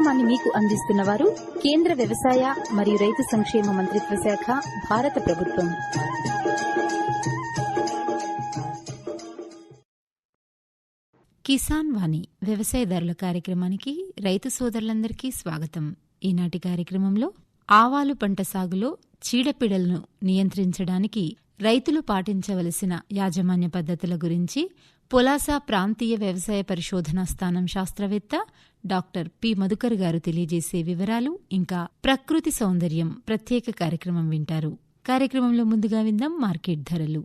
కార్యక్రమాన్ని మీకు అందిస్తున్నవారు కేంద్ర వ్యవసాయ మరియు రైతు సంక్షేమ మంత్రిత్వ శాఖ భారత ప్రభుత్వం. కిసాన్ వాణి వ్యవసాయదారుల కార్యక్రమానికి రైతు సోదరులందరికీ స్వాగతం. ఈనాటి కార్యక్రమంలో ఆవాలు పంట సాగులో చీడపీడలను నియంత్రించడానికి రైతులు పాటించవలసిన యాజమాన్య పద్ధతుల గురించి పొలాసా ప్రాంతీయ వ్యవసాయ పరిశోధనా స్థానం శాస్త్రవేత్త డాక్టర్ పి. మధుకర్ గారు తెలియజేసే వివరాలు ఇంకా ప్రకృతి సౌందర్యం ప్రత్యేక కార్యక్రమం వింటారు. కార్యక్రమంలో ముందుగా విందాం మార్కెట్ ధరలు.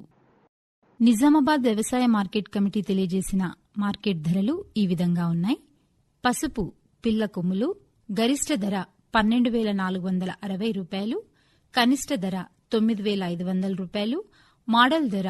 నిజామాబాద్ వ్యవసాయ మార్కెట్ కమిటీ తెలియజేసిన మార్కెట్ ధరలు ఈ విధంగా ఉన్నాయి. పసుపు పిల్ల కొమ్ములు గరిష్ట ధర పన్నెండు వేల నాలుగు వందల అరవై రూపాయలు కనిష్ట ధర తొమ్మిది వేల ఐదు వందల రూపాయలు మోడల్ ధర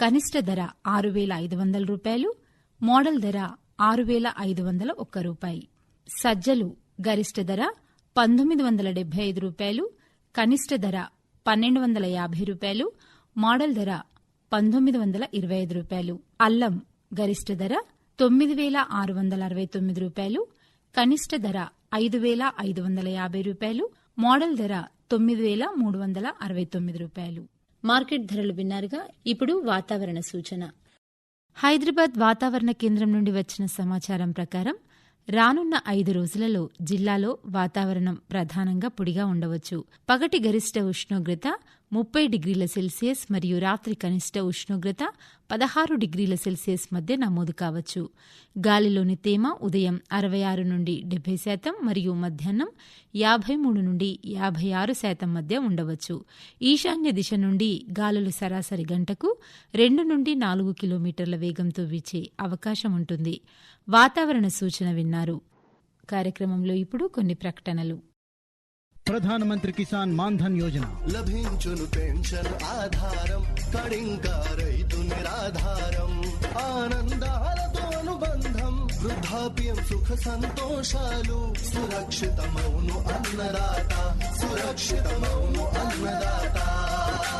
కనిష్ట ధర ఆరు వేల ఐదు వందల రూపాయలు మోడల్ ధర ఆరు వేల ఐదు వందల ఒక్క రూపాయి. సజ్జలు గరిష్ట ధర పంతొమ్మిది వందల డెబ్బై ఐదు రూపాయలు కనిష్ట ధర పన్నెండు వందల యాభై రూపాయలు మోడల్ ధర పంతొమ్మిది వందల ఇరవై ఐదు రూపాయలు. అల్లం గరిష్ట ధర తొమ్మిది వేల ఆరు వందల అరవై తొమ్మిది రూపాయలు కనిష్ట ధర ఐదు వేల ఐదు వందల యాభై రూపాయలు మోడల్ ధర తొమ్మిది వేల మూడు వందల అరవై తొమ్మిది రూపాయలు. మార్కెట్ ధరలు విన్నారుగా ఇప్పుడు వాతావరణ సూచన. హైదరాబాద్ వాతావరణ కేంద్రం నుండి వచ్చిన సమాచారం ప్రకారం రానున్న ఐదు రోజులలో జిల్లాలో వాతావరణం ప్రధానంగా పొడిగా ఉండవచ్చు. పగటి గరిష్ట ఉష్ణోగ్రత ముప్పై డిగ్రీల సెల్సియస్ మరియు రాత్రి కనిష్ట ఉష్ణోగ్రత పదహారు డిగ్రీల సెల్సియస్ మధ్య నమోదు కావచ్చు. గాలిలోని తేమ ఉదయం అరవై ఆరు నుండి డెబ్బై శాతం మరియు మధ్యాహ్నం యాభై మూడు నుండి యాభై ఆరు శాతం మధ్య ఉండవచ్చు. ఈశాన్య దిశ నుండి గాలులు సరాసరి గంటకు రెండు నుండి నాలుగు కిలోమీటర్ల వేగంతో వీచే అవకాశం ఉంటుంది. వాతావరణ సూచన విన్నారు. కార్యక్రమంలో ఇప్పుడు కొన్ని ప్రకటనలు. ప్రధానమంత్రి కిసాన్ మాన్ధన్ యోజన లభించును పెన్షన్ ఆధారం కడింకా రైతు నిరాధారం ఆనందాలతో అనుబంధం వృద్ధాప్యం సుఖ సంతోషాలు సురక్షితమౌను అన్నదాత సురక్షితమౌను అన్నదాత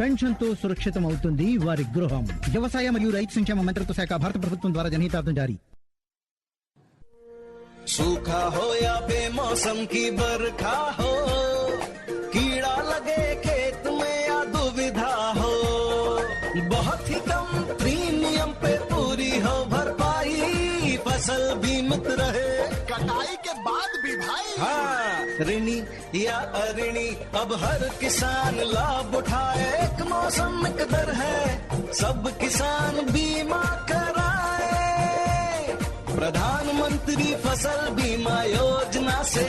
పెన్షన్ తో సురక్షితం అవుతుంది వారి గృహం వ్యవసాయ మరియు రైతు సంక్షేమ మంత్రిత్వ శాఖ భారత ప్రభుత్వం ద్వారా జనహితార్థం జారీ सूखा हो या बेमौसम की बरखा हो कीड़ा लगे खेत में या दुविधा हो बहुत ही कम प्रीमियम पे पूरी हो भरपाई फसल बीमित रहे कटाई के बाद भी भाई हाँ ऋणी या अऋणी अब हर किसान लाभ उठाए एक मौसम एक दर है सब किसान बीमा कराए प्रधानमंत्री फसल बीमा योजना से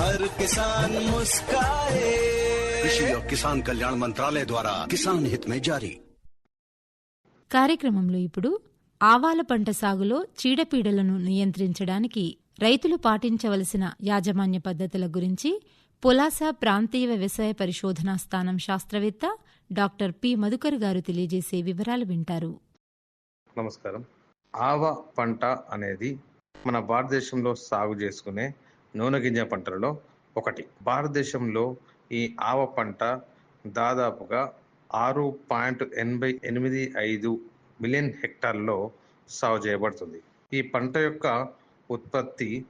हर किसान मुस्काए कृषि और किसान कल्याण मंत्रालय द्वारा किसान हित में जारी కార్యక్రమంలో ఇప్పుడు ఆవాల పంట సాగులో చీడపీడలను నియంత్రించడానికి రైతులు పాటించవలసిన యాజమాన్య పద్ధతుల గురించి పొలాస ప్రాంతీయ వ్యవసాయ పరిశోధనా స్థానం శాస్త్రవేత్త డాక్టర్ పి. మధుకర్ గారు తెలియజేసే వివరాలు వింటారు. నమస్కారం. ఆవ పంట అనేది మన భారతదేశంలో సాగు చేసుకునే నూనె గింజ పంటలలో ఒకటి. భారతదేశంలో ఈ ఆవ పంట దాదాపుగా ఆరు పాయింట్ ఎనభై ఎనిమిది ఐదు మిలియన్ హెక్టార్లో సాగు చేయబడుతుంది. ఈ పంట యొక్క ఉత్పత్తి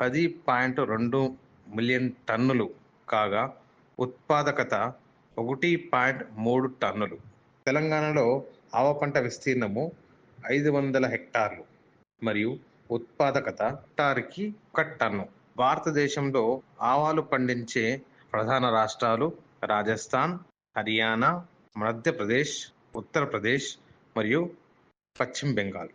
పది పాయింట్ రెండు మిలియన్ టన్నులు కాగా ఉత్పాదకత ఒకటి పాయింట్ మూడు టన్నులు. తెలంగాణలో ఆవ పంట విస్తీర్ణము ఐదు వందల హెక్టార్లు మరియు ఉత్పాదకత హెక్టార్కి ఒక టన్ను. భారతదేశంలో ఆవాలు పండించే ప్రధాన రాష్ట్రాలు రాజస్థాన్ హర్యానా మధ్యప్రదేశ్ ఉత్తరప్రదేశ్ మరియు పశ్చిమ బెంగాల్.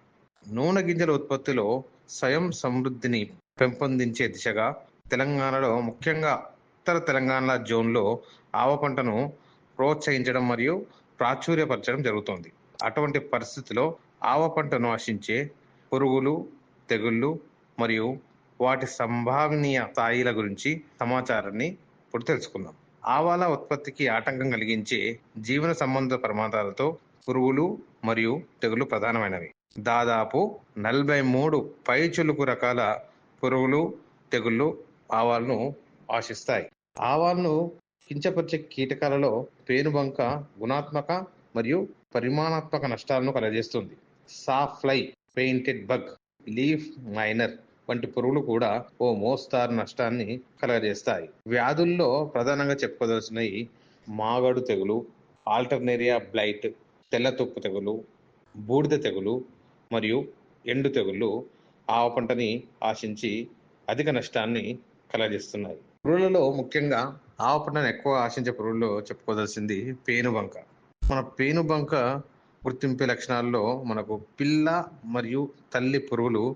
నూనె గింజల ఉత్పత్తిలో స్వయం సమృద్ధిని పెంపొందించే దిశగా తెలంగాణలో ముఖ్యంగా ఉత్తర తెలంగాణ జోన్లో ఆవ పంటను ప్రోత్సహించడం మరియు ప్రాచుర్యపరచడం జరుగుతోంది. అటువంటి పరిస్థితిలో ఆవ పంటను ఆశించే పురుగులు తెగుళ్ళు మరియు వాటి సంభావనీయ స్థాయిల గురించి సమాచారాన్ని ఇప్పుడు తెలుసుకుందాం. ఆవాల ఉత్పత్తికి ఆటంకం కలిగించే జీవన సంబంధ ప్రమాదాలతో పురుగులు మరియు తెగులు ప్రధానమైనవి. దాదాపు నలభై మూడు పైచులుకు రకాల పురుగులు తెగుళ్ళు ఆవాలను ఆశిస్తాయి. ఆవాలను కించపరిచే కీటకాలలో పేనుబంక గుణాత్మక మరియు పరిమాణాత్మక నష్టాలను కలగజేస్తుంది. Sawfly painted bug leaf miner వంటి పురుగులు కూడా ఓ మోస్తారు నష్టాన్ని కలగజేస్తాయి. వ్యాధుల్లో ప్రధానంగా చెప్పుకోదలసినవి మాగడు తెగులు ఆల్టర్నేరియా బ్లైట్ తెల్ల తుప్పు తెగులు బూడిద తెగులు మరియు ఎండు తెగుళ్ళు ఆవ పంటని ఆశించి అధిక నష్టాన్ని కలగజేస్తున్నాయి. పురుగులలో ముఖ్యంగా ఆవ పంటను ఎక్కువ ఆశించే పురుగుల్లో చెప్పుకోదలసింది పేనుబంక. మన పేనుబంక గుర్తింపే లక్షణాల్లో మనకు పిల్ల మరియు తల్లి పురుగులు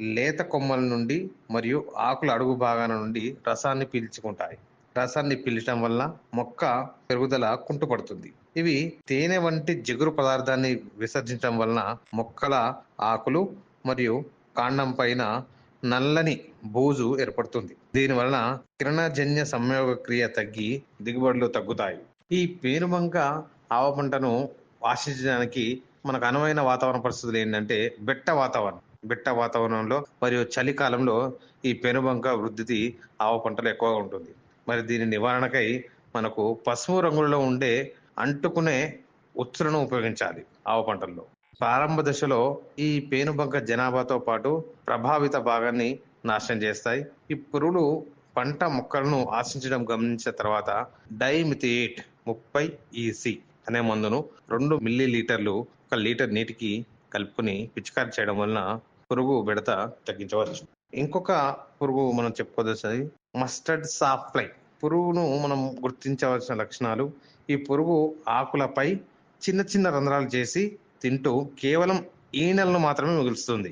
లేత కొమ్మల నుండి మరియు ఆకుల అడుగు భాగాల నుండి రసాన్ని పీల్చుకుంటాయి. రసాన్ని పీల్చడం వల్ల మొక్క పెరుగుదల కుంటుపడుతుంది. ఇవి తేనె వంటి జిగురు పదార్థాన్ని విసర్జించడం వలన మొక్కల ఆకులు మరియు కాండం పైన నల్లని బూజు ఏర్పడుతుంది. దీని వలన కిరణజన్య సంయోగ క్రియ తగ్గి దిగుబడులు తగ్గుతాయి. ఈ పేనుబంక ఆవ పంటను ఆశించడానికి మనకు అనువైన వాతావరణ పరిస్థితులు ఏంటంటే బెట్ట వాతావరణం. బెట్ట వాతావరణంలో మరియు చలికాలంలో ఈ పెనుబంక వృద్ధి ఆవ పంటలు ఎక్కువగా ఉంటుంది. మరి దీని నివారణకై మనకు పసుపు రంగులో ఉండే అంటుకునే ఉచ్చులను ఉపయోగించాలి ఆవు పంటల్లో. ప్రారంభ దశలో ఈ పేనుబంక జనాభాతో పాటు ప్రభావిత భాగాన్ని నాశనం చేస్తాయి. ఈ పురుగులు పంట మొక్కలను ఆశించడం గమనించిన తర్వాత డైమిథియేట్ ముప్పై ఈసి అనే మందును రెండు మిల్లీ లీటర్లు ఒక లీటర్ నీటికి కలుపుకొని పిచికారి చేయడం వలన పురుగు బెడత తగ్గించవచ్చు. ఇంకొక పురుగు మనం చెప్పుకోదలసినది మస్టర్డ్ సాఫ్లై పురుగును మనం గుర్తించవలసిన లక్షణాలు ఈ పురుగు ఆకులపై చిన్న చిన్న రంధ్రాలు చేసి తింటూ కేవలం ఈనెలను మాత్రమే మిగులుస్తుంది.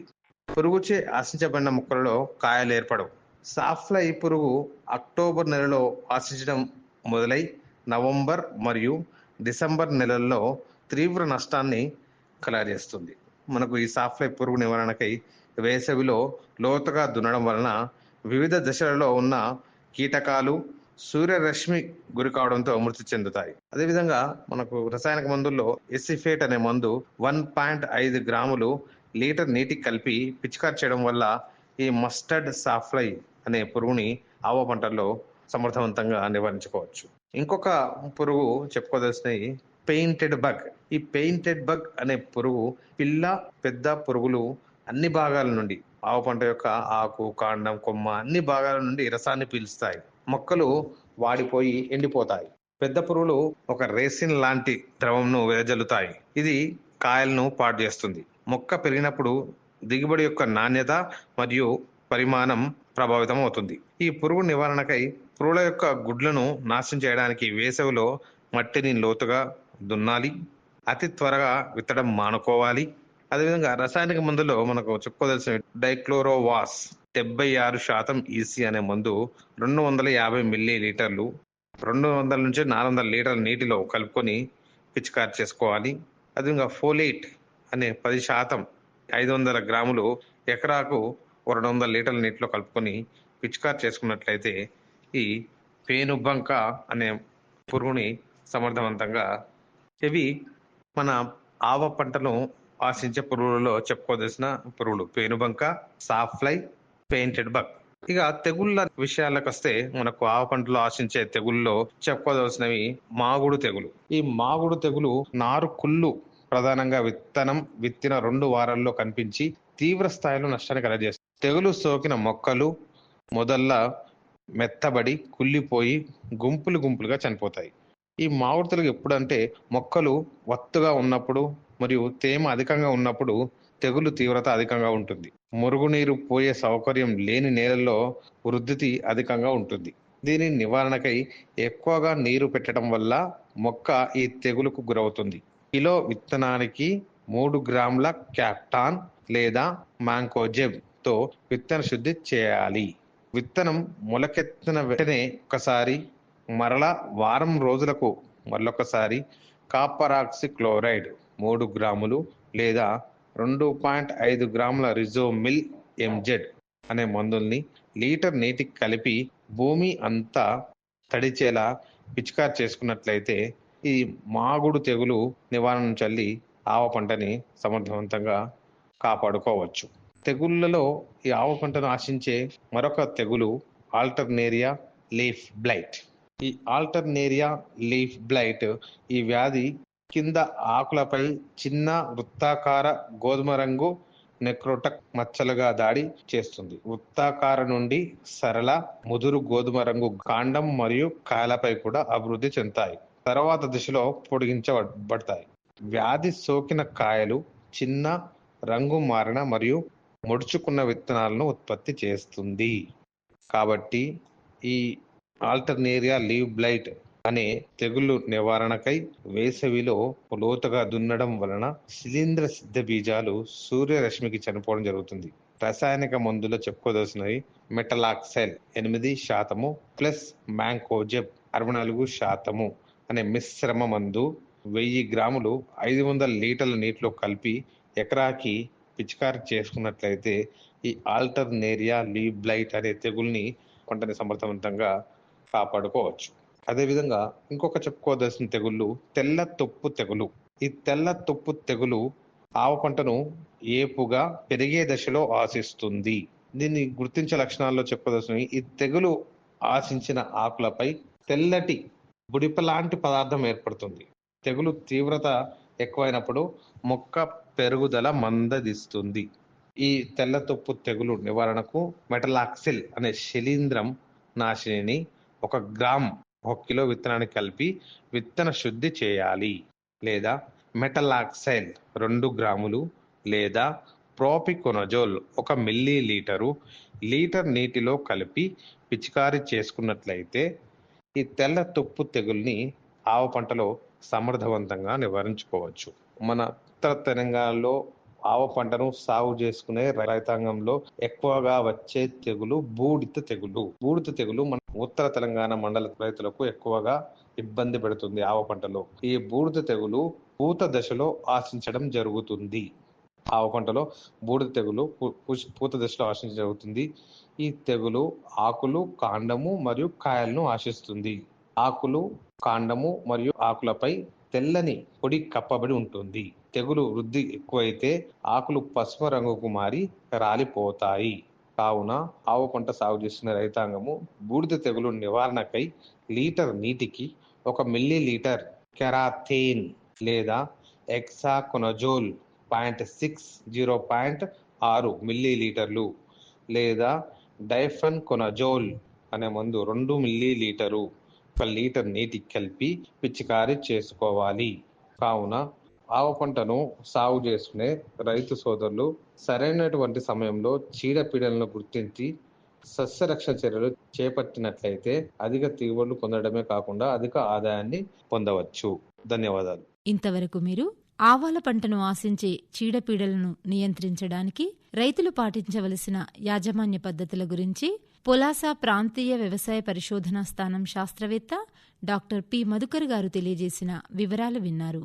పురుగుచే ఆశించబడిన మొక్కలలో కాయలు ఏర్పడవు. సాఫ్లై పురుగు అక్టోబర్ నెలలో ఆశించడం మొదలై నవంబర్ మరియు డిసెంబర్ నెలల్లో తీవ్ర నష్టాన్ని కలగజేస్తుంది. మనకు ఈ సాఫ్లై పురుగు నివారణకై వేసవిలో లోతుగా దున్నడం వలన వివిధ దశలలో ఉన్న కీటకాలు సూర్యరశ్మి గురి కావడంతో మృతి చెందుతాయి. అదేవిధంగా మనకు రసాయనిక మందుల్లో ఎసిఫేట్ అనే మందు వన్ పాయింట్ ఐదు గ్రాములు లీటర్ నీటికి కలిపి పిచికారి చేయడం వల్ల ఈ మస్టర్డ్ సాఫ్లై అనే పురుగుని ఆవ పంటల్లో సమర్థవంతంగా నివారించుకోవచ్చు. ఇంకొక పురుగు చెప్పుకోదలసినవి పెయింటెడ్ బగ్. ఈ పెయింటెడ్ బగ్ అనే పురుగు పిల్ల పెద్ద పురుగులు అన్ని భాగాల నుండి ఆవు పంట యొక్క ఆకు కాండం కొమ్మ అన్ని భాగాల నుండి రసాన్ని పీలుస్తాయి మొక్కలు వాడిపోయి ఎండిపోతాయి. పెద్ద పురుగులు ఒక రేసిన్ లాంటి ద్రవంను వెదజల్లుతాయి. ఇది కాయలను పాడు చేస్తుంది. మొక్క పెరిగినప్పుడు దిగుబడి యొక్క నాణ్యత మరియు పరిమాణం ప్రభావితం అవుతుంది. ఈ పురుగు నివారణకై పురుగుల యొక్క గుడ్లను నాశనం చేయడానికి వేసవిలో మట్టిని లోతుగా దున్నాలి. అతి త్వరగా విత్తడం మానుకోవాలి. అదేవిధంగా రసాయనిక మందులో మనకు చెప్పుకోదలసిన డైక్లోరోవాస్ డెబ్బై ఆరు శాతం ఈసీ అనే మందు రెండు వందల యాభై మిల్లీ లీటర్లు రెండు వందల నుంచి నాలుగు వందల లీటర్ల నీటిలో కలుపుకొని పిచికారి చేసుకోవాలి. అదేవిధంగా ఫోలేట్ అనే పది శాతం ఐదు వందల గ్రాములు ఎకరాకు రెండు వందల లీటర్ల నీటిలో కలుపుకొని పిచికారి చేసుకున్నట్లయితే ఈ పేనుబంక అనే పురుగుని సమర్థవంతంగా ఇవి మన ఆవ పంటను ఆశించే పురుగులలో చెప్పుకోదలసిన పురుగులు. పేనుబంక సాఫ్లై పెయింటెడ్ బగ్. ఇక తెగుళ్ళ విషయాలకు వస్తే మనకు ఆవ పంటలో ఆశించే తెగుల్లో చెప్పుకోదలసినవి మాగుడు తెగులు. ఈ మాగుడు తెగులు నారు కుళ్ళు ప్రధానంగా విత్తనం విత్తిన రెండు వారాల్లో కనిపించి తీవ్ర స్థాయిలో నష్టాన్ని కలగజేస్తుంది. తెగులు సోకిన మొక్కలు మొదల్ల మెత్తబడి కుళ్ళిపోయి గుంపులు గుంపులుగా చనిపోతాయి. ఈ మామిడి తెలుగు ఎప్పుడంటే మొక్కలు వత్తుగా ఉన్నప్పుడు మరియు తేమ అధికంగా ఉన్నప్పుడు తెగులు తీవ్రత అధికంగా ఉంటుంది. మురుగునీరు పోయే సౌకర్యం లేని నేలల్లో వృద్ధి అధికంగా ఉంటుంది. దీని నివారణకై ఎక్కువగా నీరు పెట్టడం వల్ల మొక్క ఈ తెగులుకు గురవుతుంది. కిలో విత్తనానికి మూడు గ్రాముల క్యాప్టాన్ లేదా మ్యాంకోజెబ్తో విత్తన శుద్ధి చేయాలి. విత్తనం మొలకెత్తిన వెంటనే ఒకసారి మరలా వారం రోజులకు మరొకసారి కాపరాక్సి క్లోరైడ్ మూడు గ్రాములు లేదా రెండు పాయింట్ ఐదు గ్రాముల రిజోమిల్ ఎంజెడ్ అనే మందుల్ని లీటర్ నీటికి కలిపి భూమి అంతా తడిచేలా పిచికారి చేసుకున్నట్లయితే ఈ మాగుడు తెగులు నివారణ చల్లి ఆవ పంటని సమర్థవంతంగా కాపాడుకోవచ్చు. తెగుళ్ళలో ఈ ఆవ పంటను ఆశించే మరొక తెగులు ఆల్టర్నేరియా లీఫ్ బ్లైట్. ఈ ఆల్టర్నేరియా లీఫ్ బ్లైట్ ఈ వ్యాధి కింద ఆకులపై చిన్న వృత్తాకార గోధుమ రంగు నెక్రోటక్ మచ్చలుగా దాడి చేస్తుంది. వృత్తాకార నుండి సరళ ముదురు గోధుమ రంగు కాండం మరియు కాయలపై కూడా అభివృద్ధి చెందుతాయి. తర్వాత దిశలో పొడిగించబడతాయి. వ్యాధి సోకిన కాయలు చిన్న రంగు మారిన మరియు ముడుచుకున్న విత్తనాలను ఉత్పత్తి చేస్తుంది. కాబట్టి ఈ ఆల్టర్నేరియా లీవ్ బ్లైట్ అనే తెగుళ్ళు నివారణకై వేసవిలో లోతుగా దున్నడం వలన శిలీంద్ర సిద్ధ బీజాలు సూర్యరశ్మికి చనిపోవడం జరుగుతుంది. రసాయనిక మందులో చెప్పుకోదలసినవి మెటలాక్సెల్ ఎనిమిది శాతము ప్లస్ మ్యాంకోజెబ్ అరవై నాలుగు శాతము అనే మిశ్రమ మందు వెయ్యి గ్రాములు ఐదు వందల లీటర్ల నీటిలో కలిపి ఎకరాకి పిచికారి చేసుకున్నట్లయితే ఈ ఆల్టర్నేరియా లీవ్ బ్లైట్ అనే తెగుల్ని పంటని సమర్థవంతంగా కాపాడుకోవచ్చు. అదేవిధంగా ఇంకొక చెప్పుకోదలసిన తెగుళ్ళు తెల్ల తొప్పు తెగులు. ఈ తెల్ల తొప్పు తెగులు ఆవ పంటను ఏపుగా పెరిగే దశలో ఆశిస్తుంది. దీన్ని గుర్తించే లక్షణాల్లో చెప్పదలసినవి ఈ తెగులు ఆశించిన ఆకులపై తెల్లటి బుడిపలాంటి పదార్థం ఏర్పడుతుంది. తెగులు తీవ్రత ఎక్కువైనప్పుడు మొక్క పెరుగుదల మందదిస్తుంది. ఈ తెల్ల తొప్పు తెగులు నివారణకు మెటలాక్సిల్ అనే శిలీంద్రం నాశిని ఒక గ్రామ్ ఒక కిలో విత్తనాన్ని కలిపి విత్తన శుద్ధి చేయాలి. లేదా మెటలాక్సైల్ రెండు గ్రాములు లేదా ప్రోపికొనజోల్ ఒక మిల్లీ లీటరు లీటర్ నీటిలో కలిపి పిచికారీ చేసుకున్నట్లయితే ఈ తెల్ల తుప్పు తెగుల్ని ఆవ పంటలో సమర్థవంతంగా నివారించుకోవచ్చు. మన ఉత్తర తెలంగాణలో ఆవ పంటను సాగు చేసుకునే రైతాంగంలో ఎక్కువగా వచ్చే తెగులు బూడిద తెగులు. బూడిద తెగులు మన ఉత్తర తెలంగాణ మండల రైతులకు ఎక్కువగా ఇబ్బంది పెడుతుంది ఆవ పంటలో. ఈ బూడిద తెగులు పూత దశలో ఆశించడం జరుగుతుంది. ఆవ పంటలో బూడిద తెగులు పూత దశలో ఆశించడం జరుగుతుంది. ఈ తెగులు ఆకులు కాండము మరియు కాయలను ఆశిస్తుంది. ఆకులు కాండము మరియు ఆకులపై తెల్లని పొడి కప్పబడి ఉంటుంది. తెగులు వృద్ధి ఎక్కువైతే ఆకులు పసుపు రంగుకు మారి రాలిపోతాయి. కావున ఆవు పంట సాగు చేసిన రైతాంగము బూడిద తెగులు నివారణకై లీటర్ నీటికి ఒక మిల్లీ లీటర్ కెరాథేన్ లేదా hexaconazole point six zero point ఆరు మిల్లీ లీటర్లు లేదా డైఫన్ కొనజోల్ అనే మందు రెండు మిల్లీ లీటరు ఒక లీటర్ నీటికి కలిపి పిచికారీ చేసుకోవాలి. కావున ఆవ పంటను సాగు చేసుకునే రైతు సోదరులు సరైనటువంటి సమయంలో చీడపీడలను గుర్తించి సస్యరక్షణ చర్యలు చేపట్టినట్లయితే అధిక దిగుబడులు పొందడమే కాకుండా అధిక ఆదాయాన్ని పొందవచ్చు. ధన్యవాదాలు. ఇంతవరకు మీరు ఆవాల పంటను ఆశించే చీడపీడలను నియంత్రించడానికి రైతులు పాటించవలసిన యాజమాన్య పద్ధతుల గురించి పొలాసా ప్రాంతీయ వ్యవసాయ పరిశోధనా స్థానం శాస్త్రవేత్త డాక్టర్ పి మధుకర్ గారు తెలియజేసిన వివరాలు విన్నారు.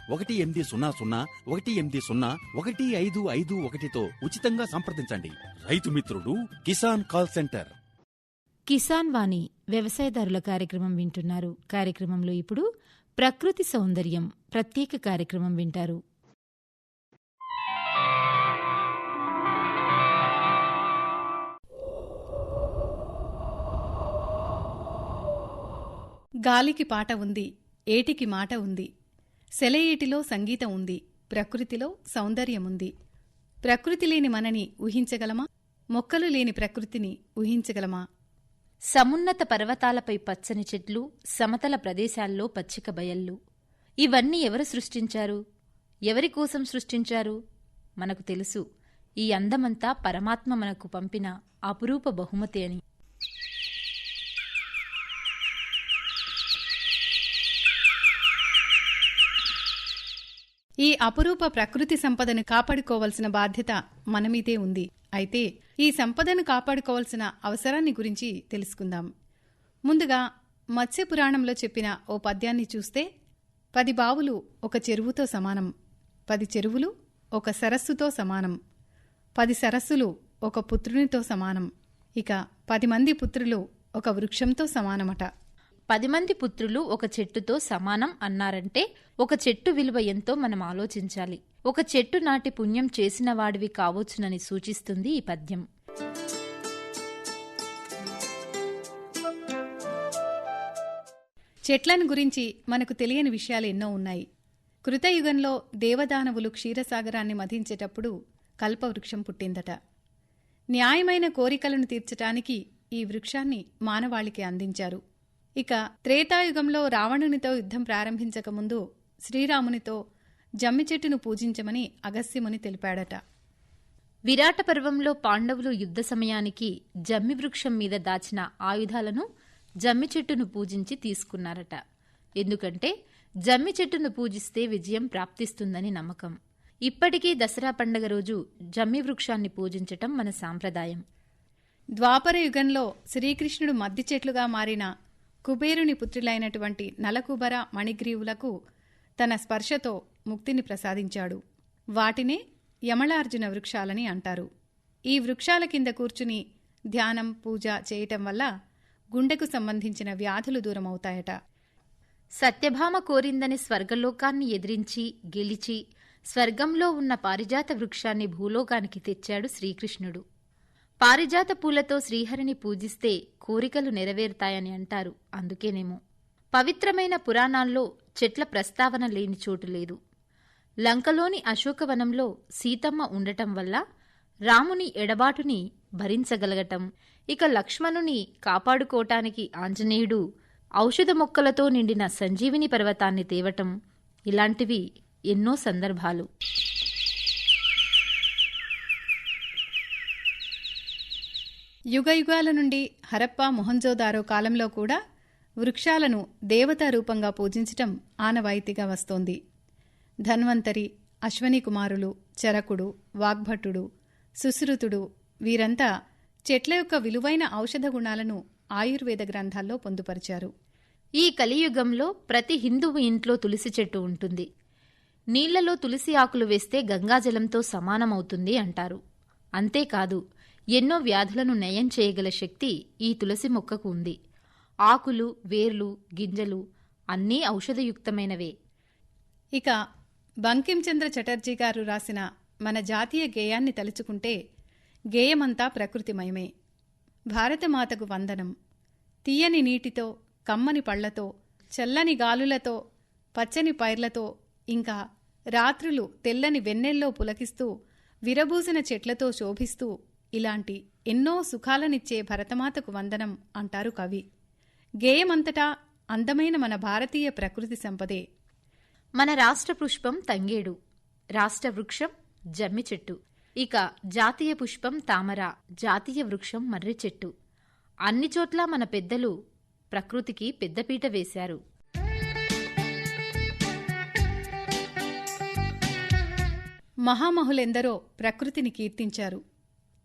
ఒకటి ఎనిమిది సున్నా సున్నా ఒకటి ఎనిమిది సున్నా ఒకటి ఐదు ఐదు ఒకటితో ఉచితంగా సంప్రదించండి. రైతు మిత్రుడు కిసాన్ కాల్ సెంటర్. కిసాన్ వాణి వ్యవసాయదారుల కార్యక్రమం వింటున్నారు. కార్యక్రమంలో ఇప్పుడు ప్రకృతి సౌందర్యం ప్రత్యేక కార్యక్రమం వింటారు. గాలికి పాట ఉంది ఏటికి మాట ఉంది. సెలయేటిలో సంగీతం ఉంది ప్రకృతిలో సౌందర్యముంది. ప్రకృతి లేని మనని ఊహించగలమా? మొక్కలు లేని ప్రకృతిని ఊహించగలమా? సమున్నత పర్వతాలపై పచ్చని చెట్లు సమతల ప్రదేశాల్లో పచ్చిక బయళ్ళు. ఇవన్నీ ఎవరు సృష్టించారు? ఎవరి కోసం సృష్టించారు? మనకు తెలుసు. ఈ అందమంతా పరమాత్మ మనకు పంపిన అపురూప బహుమతి అని. ఈ అపురూప ప్రకృతి సంపదను కాపాడుకోవలసిన బాధ్యత మనమీదే ఉంది. అయితే ఈ సంపదను కాపాడుకోవాల్సిన అవసరాన్ని గురించి తెలుసుకుందాం. ముందుగా మత్స్య పురాణంలో చెప్పిన ఓ పద్యాన్ని చూస్తే పది బావులు ఒక చెరువుతో సమానం పది చెరువులు ఒక సరస్సుతో సమానం పది సరస్సులు ఒక పుత్రునితో సమానం ఇక పది మంది పుత్రులు ఒక వృక్షంతో సమానమట. పది మంది పుత్రులు ఒక చెట్టుతో సమానం అన్నారంటే ఒక చెట్టు విలువ ఎంతో మనం ఆలోచించాలి. ఒక చెట్టు నాటి పుణ్యం చేసిన వాడివి కావచ్చునని సూచిస్తుంది ఈ పద్యం. చెట్లను గురించి మనకు తెలియని విషయాలు ఎన్నో ఉన్నాయి. కృతయుగంలో దేవదానవులు క్షీరసాగరాన్ని మధించేటప్పుడు కల్పవృక్షం పుట్టిందట. న్యాయమైన కోరికలను తీర్చటానికి ఈ వృక్షాన్ని మానవాళికి అందించారు. ఇక త్రేతాయుగంలో రావణునితో యుద్ధం ప్రారంభించకముందు శ్రీరామునితో జమ్మి చెట్టును పూజించమని అగస్త్యముని తెలిపాడట. విరాట పర్వంలో పాండవులు యుద్ధ సమయానికి జమ్మి వృక్షం మీద దాచిన ఆయుధాలను జమ్మి చెట్టును పూజించి తీసుకున్నారట. ఎందుకంటే జమ్మి చెట్టును పూజిస్తే విజయం ప్రాప్తిస్తుందని నమ్మకం. ఇప్పటికీ దసరా పండగ రోజు జమ్మి వృక్షాన్ని పూజించటం మన సాంప్రదాయం. ద్వాపర యుగంలో శ్రీకృష్ణుడు మద్ది చెట్లుగా మారిన కుబేరుని పుత్రులైనటువంటి నలకుబర మణిగ్రీవులకు తన స్పర్శతో ముక్తిని ప్రసాదించాడు. వాటినే యమళార్జున వృక్షాలని అంటారు. ఈ వృక్షాల కింద కూర్చుని ధ్యానం పూజ చేయటం వల్ల గుండెకు సంబంధించిన వ్యాధులు దూరమవుతాయట. సత్యభామ కోరిందని స్వర్గలోకాన్ని ఎదిరించి గెలిచి స్వర్గంలో ఉన్న పారిజాత వృక్షాన్ని భూలోకానికి తెచ్చాడు శ్రీకృష్ణుడు. పారిజాత పూలతో శ్రీహరిని పూజిస్తే కోరికలు నెరవేరుతాయని అంటారు. అందుకేనేమో. పవిత్రమైన పురాణాల్లో చెట్ల ప్రస్తావన లేని చోటు లేదు. లంకలోని అశోకవనంలో సీతమ్మ ఉండటం వల్ల రాముని ఎడబాటుని భరించగలగటం ఇక లక్ష్మణుని కాపాడుకోటానికి ఆంజనేయుడు ఔషధ మొక్కలతో నిండిన సంజీవిని పర్వతాన్ని తేవటం ఇలాంటివి ఎన్నో సందర్భాలు. యుగయుగాల నుండి హరప్ప మొహంజోదారో కాలంలో కూడా వృక్షాలను దేవతా రూపంగా పూజించటం ఆనవాయితీగా వస్తోంది. ధన్వంతరి అశ్వని కుమారులు చరకుడు వాగ్భటుడు సుశ్రుతుడు వీరంతా చెట్ల యొక్క విలువైన ఔషధ గుణాలను ఆయుర్వేద గ్రంథాల్లో పొందుపరిచారు. ఈ కలియుగంలో ప్రతి హిందువు ఇంట్లో తులసి చెట్టు ఉంటుంది. నీళ్ళలో తులసి ఆకులు వేస్తే గంగాజలంతో సమానమవుతుంది అంటారు. అంతేకాదు ఎన్నో వ్యాధులను నయం చేయగల శక్తి ఈ తులసి మొక్కకు ఉంది. ఆకులు వేర్లు గింజలు అన్నీ ఔషధయుక్తమైనవే. ఇక బంకించంద్ర చటర్జీ గారు రాసిన మన జాతీయ గేయాన్ని తలుచుకుంటే గేయమంతా ప్రకృతిమయమే. భారతమాతకు వందనం. తీయని నీటితో కమ్మని పళ్ళతో చల్లని గాలులతో పచ్చని పైర్లతో ఇంకా రాత్రులు తెల్లని వెన్నెల్లో పులకిస్తూ విరబూసిన చెట్లతో శోభిస్తూ ఇలాంటి ఎన్నో సుఖాలనిచ్చే భరతమాతకు వందనం అంటారు కవి. గేయమంతటా అందమైన మన భారతీయ ప్రకృతి సంపదే. మన రాష్ట్ర పుష్పం తంగేడు. రాష్ట్ర వృక్షం జమ్మి చెట్టు ఇక జాతీయ పుష్పం తామర జాతీయ వృక్షం మర్రి చెట్టు అన్ని చోట్ల మన పెద్దలు ప్రకృతికి పెద్దపీట వేశారు. మహామహులెందరో ప్రకృతిని కీర్తించారు.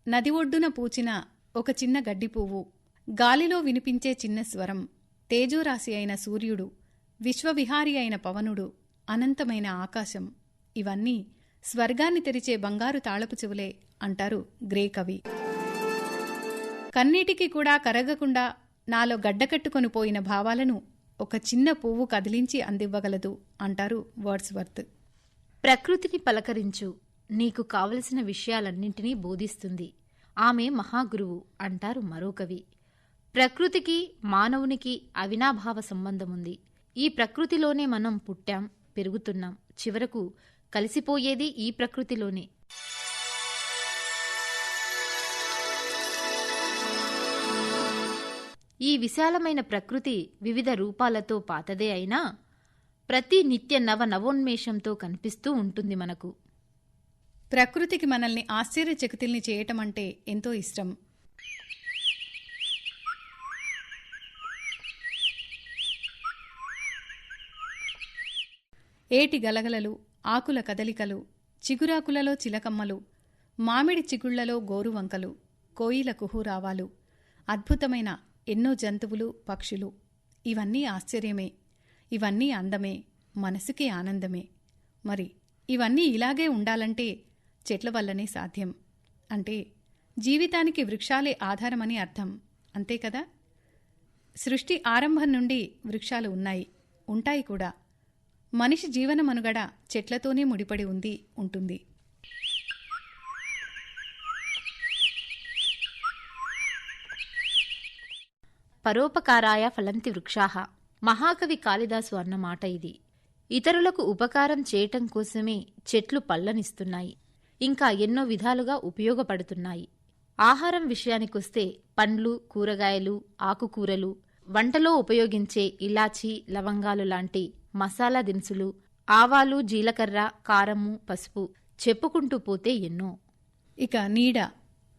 నది ఒడ్డున పూచిన ఒక చిన్న గడ్డి పువ్వు. గాలిలో వినిపించే చిన్న స్వరం. తేజోరాశి అయిన సూర్యుడు విశ్వవిహారి అయిన పవనుడు అనంతమైన ఆకాశం. ఇవన్నీ స్వర్గాన్ని తెరిచే బంగారు తాళపు చెవులే అంటారు గ్రే కవి. కన్నీటికి కూడా కరగకుండా నాలో గడ్డకట్టుకొని పోయిన భావాలను ఒక చిన్న పువ్వు కదిలించి అందివ్వగలదు అంటారు వర్డ్స్వర్త్. ప్రకృతిని పలకరించు. నీకు కావలసిన విషయాలన్నింటినీ బోధిస్తుంది. ఆమె మహాగురువు అంటారు మరో కవి. ప్రకృతికి మానవునికి అవినాభావ సంబంధముంది. ఈ ప్రకృతిలోనే మనం పుట్టాం పెరుగుతున్నాం. చివరకు కలిసిపోయేది ఈ ప్రకృతిలోనే. ఈ విశాలమైన ప్రకృతి వివిధ రూపాలతో పాతదే అయినా ప్రతి నిత్య నవ నవోన్మేషంతో కనిపిస్తూ ఉంటుంది మనకు. ప్రకృతికి మనల్ని ఆశ్చర్యచకితుల్ని చేయటం అంటే ఎంతో ఇష్టం. ఏటి గలగలలు ఆకుల కదలికలు చిగురాకులలో చిలకమ్మలు మామిడి చిగుళ్ళలో గోరువంకలు కోయిల కుహూరావాలు అద్భుతమైన ఎన్నో జంతువులు పక్షులు. ఇవన్నీ ఆశ్చర్యమే. ఇవన్నీ అందమే మనసుకి ఆనందమే. మరి ఇవన్నీ ఇలాగే ఉండాలంటే చెట్ల వల్లనే సాధ్యం. అంటే జీవితానికి వృక్షాలే ఆధారమని అర్థం. అంతే కదా? సృష్టి ఆరంభం నుండి వృక్షాలు ఉన్నాయి. ఉంటాయి కూడా. మనిషి జీవన మనుగడ చెట్లతోనే ముడిపడి ఉంది ఉంటుంది. పరోపకారాయ ఫలంతి వృక్షాహ మహాకవి కాళిదాసు అన్న మాట ఇది. ఇతరులకు ఉపకారం చేయటం కోసమే చెట్లు పళ్ళనిస్తున్నాయి ఇంకా ఎన్నో విధాలుగా ఉపయోగపడుతున్నాయి. ఆహారం విషయానికొస్తే పండ్లు కూరగాయలు ఆకుకూరలు వంటలో ఉపయోగించే ఇలాచీ లవంగాలు లాంటి మసాలా దినుసులు ఆవాలు జీలకర్ర కారము పసుపు చెప్పుకుంటూ పోతే ఎన్నో. ఇక నీడ.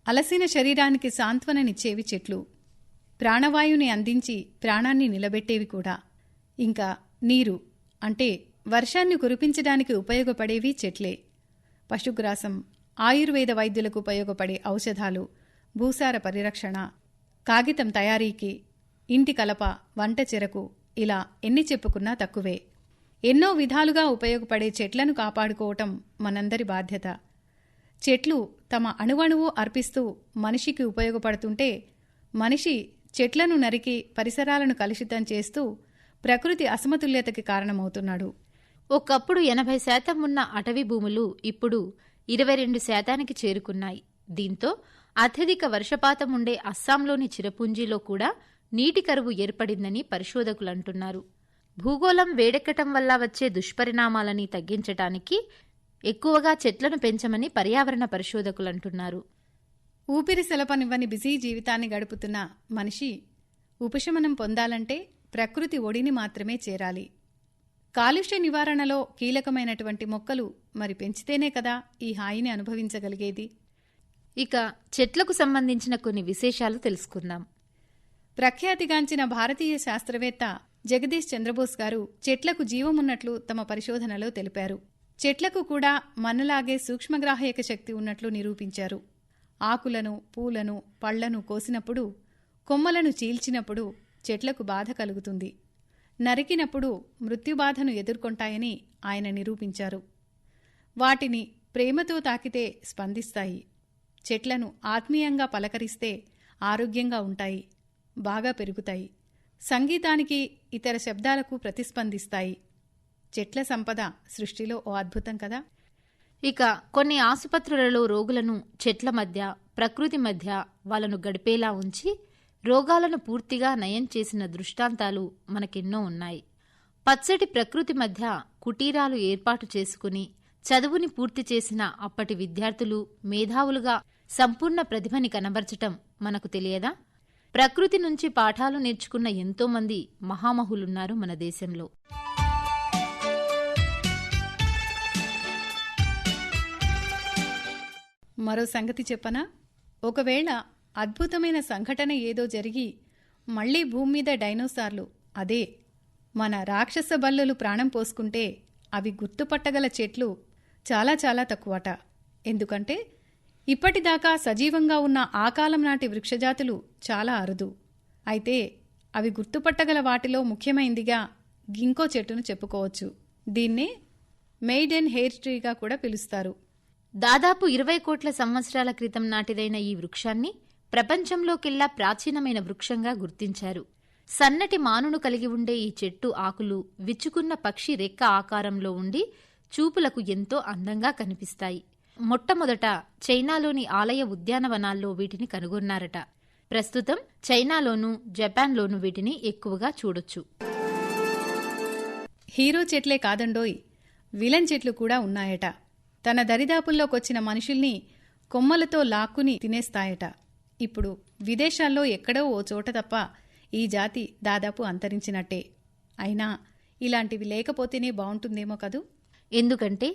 అలసిన శరీరానికి సాంత్వననిచ్చేవి చెట్లు. ప్రాణవాయువుని అందించి ప్రాణాన్ని నిలబెట్టేవి కూడా. ఇంకా నీరు అంటే వర్షాన్ని కురిపించడానికి ఉపయోగపడేవి చెట్లే. పశుగ్రాసం ఆయుర్వేద వైద్యులకు ఉపయోగపడే ఔషధాలు భూసార పరిరక్షణ కాగితం తయారీకి ఇంటి కలప వంట చెరకు ఇలా ఎన్ని చెప్పుకున్నా తక్కువే. ఎన్నో విధాలుగా ఉపయోగపడే చెట్లను కాపాడుకోవటం మనందరి బాధ్యత. చెట్లు తమ అణువణువు అర్పిస్తూ మనిషికి ఉపయోగపడుతుంటే మనిషి చెట్లను నరికి పరిసరాలను కలుషితం చేస్తూ ప్రకృతి అసమతుల్యతకి కారణమవుతున్నాడు. ఒకప్పుడు ఎనభై శాతం ఉన్న అటవీ భూములు ఇప్పుడు ఇరవై రెండు శాతానికి చేరుకున్నాయి. దీంతో అత్యధిక వర్షపాతం ఉండే అస్సాంలోని చిరపుంజీలో కూడా నీటి కరువు ఏర్పడిందని పరిశోధకులంటున్నారు భూగోళం వేడెక్కటం వల్ల వచ్చే దుష్పరిణామాలని తగ్గించటానికి ఎక్కువగా చెట్లను పెంచమని పర్యావరణ పరిశోధకులంటున్నారు ఊపిరి సెలపనివ్వని బిజీ జీవితాన్ని గడుపుతున్న మనిషి ఉపశమనం పొందాలంటే ప్రకృతి ఒడిని మాత్రమే చేరాలి. కాలుష్య నివారణలో కీలకమైనటువంటి మొక్కలు మరి పెంచితేనే కదా ఈ హాయిని అనుభవించగలిగేది? ఇక చెట్లకు సంబంధించిన కొన్ని విశేషాలు తెలుసుకుందాం. ప్రఖ్యాతిగాంచిన భారతీయ శాస్త్రవేత్త జగదీష్ చంద్రబోస్ గారు చెట్లకు జీవమున్నట్లు తమ పరిశోధనలో తెలిపారు. చెట్లకు కూడా మనలాగే సూక్ష్మగ్రాహయక శక్తి ఉన్నట్లు నిరూపించారు. ఆకులను పూలను పళ్ళను కోసినప్పుడు కొమ్మలను చీల్చినప్పుడు చెట్లకు బాధ కలుగుతుంది. నరికినప్పుడు మృత్యుబాధను ఎదుర్కొంటాయని ఆయన నిరూపించారు. వాటిని ప్రేమతో తాకితే స్పందిస్తాయి. చెట్లను ఆత్మీయంగా పలకరిస్తే ఆరోగ్యంగా ఉంటాయి. బాగా పెరుగుతాయి. సంగీతానికి ఇతర శబ్దాలకు ప్రతిస్పందిస్తాయి. చెట్ల సంపద సృష్టిలో ఓ అద్భుతం కదా? ఇక కొన్ని ఆసుపత్రులలో రోగులను చెట్ల మధ్య ప్రకృతి మధ్య వాళ్ళను గడిపేలా ఉంచి రోగాలను పూర్తిగా నయం చేసిన దృష్టాంతాలు మనకెన్నో ఉన్నాయి. పచ్చటి ప్రకృతి మధ్య కుటీరాలు ఏర్పాటు చేసుకుని చదువుని పూర్తి చేసిన అప్పటి విద్యార్థులు మేధావులుగా సంపూర్ణ ప్రతిభని కనబర్చటం మనకు తెలియదా? ప్రకృతి నుంచి పాఠాలు నేర్చుకున్న ఎంతోమంది మహామహులున్నారు మన దేశంలో. మరో సంగతి చెప్పనా? ఒకవేళ అద్భుతమైన సంఘటన ఏదో జరిగి మళ్ళీ భూమి మీద డైనోసార్లు అదే మన రాక్షస బల్లులు ప్రాణం పోసుకుంటే అవి గుర్తుపట్టగల చెట్లు చాలా చాలా తక్కువట. ఎందుకంటే ఇప్పటిదాకా సజీవంగా ఉన్న ఆ కాలం నాటి వృక్షజాతులు చాలా అరుదు. అయితే అవి గుర్తుపట్టగల వాటిలో ముఖ్యమైందిగా గింకో చెట్టును చెప్పుకోవచ్చు. దీన్నే మెయిడెన్ హెయిర్ ట్రీగా కూడా పిలుస్తారు. దాదాపు ఇరవై కోట్ల సంవత్సరాల క్రితం నాటిదైన ఈ వృక్షాన్ని ప్రపంచంలోకెల్లా ప్రాచీనమైన వృక్షంగా గుర్తించారు. సన్నటి మానును కలిగి ఉండే ఈ చెట్టు ఆకులు విచ్చుకున్న పక్షి రెక్క ఆకారంలో ఉండి చూపులకు ఎంతో అందంగా కనిపిస్తాయి. మొట్టమొదట చైనాలోని ఆలయ ఉద్యానవనాల్లో వీటిని కనుగొన్నారట. ప్రస్తుతం చైనాలోనూ జపాన్లోనూ వీటిని ఎక్కువగా చూడొచ్చు. హీరో చెట్లే కాదండోయ్ విలన్ చెట్లు కూడా ఉన్నాయట. తన దరిదాపుల్లోకొచ్చిన మనుషుల్ని కొమ్మలతో లాక్కుని తినేస్తాయట. ఇప్పుడు విదేశాల్లో ఎక్కడో ఓ చోట తప్ప ఈ జాతి దాదాపు అంతరించినట్టే. అయినా ఇలాంటివి లేకపోతేనే బావుంటుందేమో కదూ? ఎందుకంటే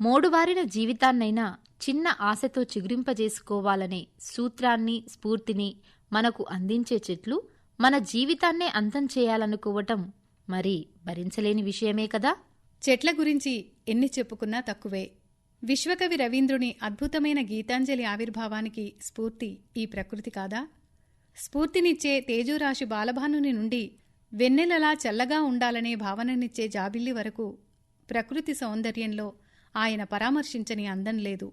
మోడువారిన జీవితాన్నైనా చిన్న ఆశతో చిగురింపజేసుకోవాలనే సూత్రాన్ని స్ఫూర్తిని మనకు అందించే చెట్లు మన జీవితాన్నే అంతం చేయాలనుకోవటం మరి భరించలేని విషయమే కదా? చెట్ల గురించి ఎన్ని చెప్పుకున్నా తక్కువే. విశ్వకవి రవీంద్రుని అద్భుతమైన గీతాంజలి ఆవిర్భావానికి స్ఫూర్తి ఈ ప్రకృతి కాదా? స్ఫూర్తినిచ్చే తేజూరాశి బాలభానుని నుండి వెన్నెలలా చల్లగా ఉండాలనే భావననిచ్చే జాబిల్లి వరకు ప్రకృతి సౌందర్యంలో ఆయన పరామర్శించని అందం లేదు.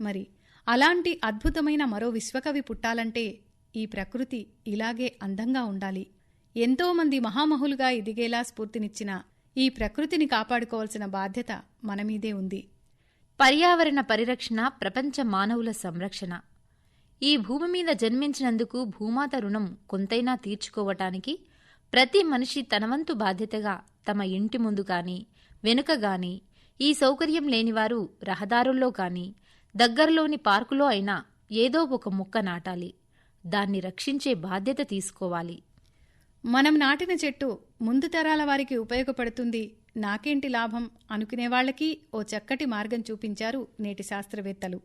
మరి అలాంటి అద్భుతమైన మరో విశ్వకవి పుట్టాలంటే ఈ ప్రకృతి ఇలాగే అందంగా ఉండాలి. ఎంతోమంది మహామహులుగా ఎదిగేలా స్ఫూర్తినిచ్చిన ఈ ప్రకృతిని కాపాడుకోవాల్సిన బాధ్యత మనమీదే ఉంది. పర్యావరణ పరిరక్షణ ప్రపంచ మానవుల సంరక్షణ. ఈ భూమి మీద జన్మించినందుకు భూమాత రుణం కొంతైనా తీర్చుకోవటానికి ప్రతి మనిషి తనవంతు బాధ్యతగా తమ ఇంటి ముందు గాని వెనుక గాని ఈ సౌకర్యం లేనివారు రహదారుల్లో గాని దగ్గరలోని పార్కులో అయినా ఏదో ఒక మొక్క నాటాలి. దాన్ని రక్షించే బాధ్యత తీసుకోవాలి. మనం నాటిన చెట్టు ముందు తరాల వారికి ఉపయోగపడుతుంది నాకేంటి లాభం అనుకునేవాళ్ళకి ఓ చక్కటి మార్గం చూపించారు నేటి శాస్త్రవేత్తలు.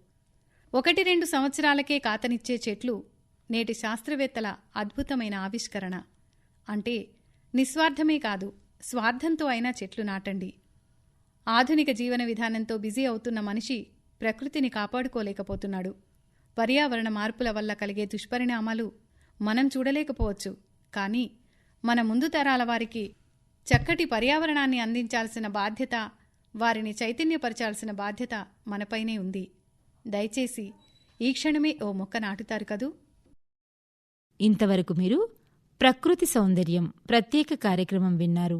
ఒకటి రెండు సంవత్సరాలకే కాతనిచ్చే చెట్లు నేటి శాస్త్రవేత్తల అద్భుతమైన ఆవిష్కరణ. అంటే నిస్వార్థమే కాదు స్వార్థంతో అయినా చెట్లు నాటండి. ఆధునిక జీవన విధానంతో బిజీ అవుతున్న మనిషి ప్రకృతిని కాపాడుకోలేకపోతున్నాడు. పర్యావరణ మార్పుల వల్ల కలిగే దుష్పరిణామాలు మనం చూడలేకపోవచ్చు. కానీ మన ముందు తరాల వారికి చక్కటి పర్యావరణాన్ని అందించాల్సిన బాధ్యత వారిని చైతన్యపరచాల్సిన బాధ్యత మనపైనే ఉంది. దయచేసి ఈ క్షణమే ఓ మొక్క నాటుతారు కదూ? ఇంతవరకు మీరు ప్రకృతి సౌందర్యం ప్రత్యేక కార్యక్రమం విన్నారు.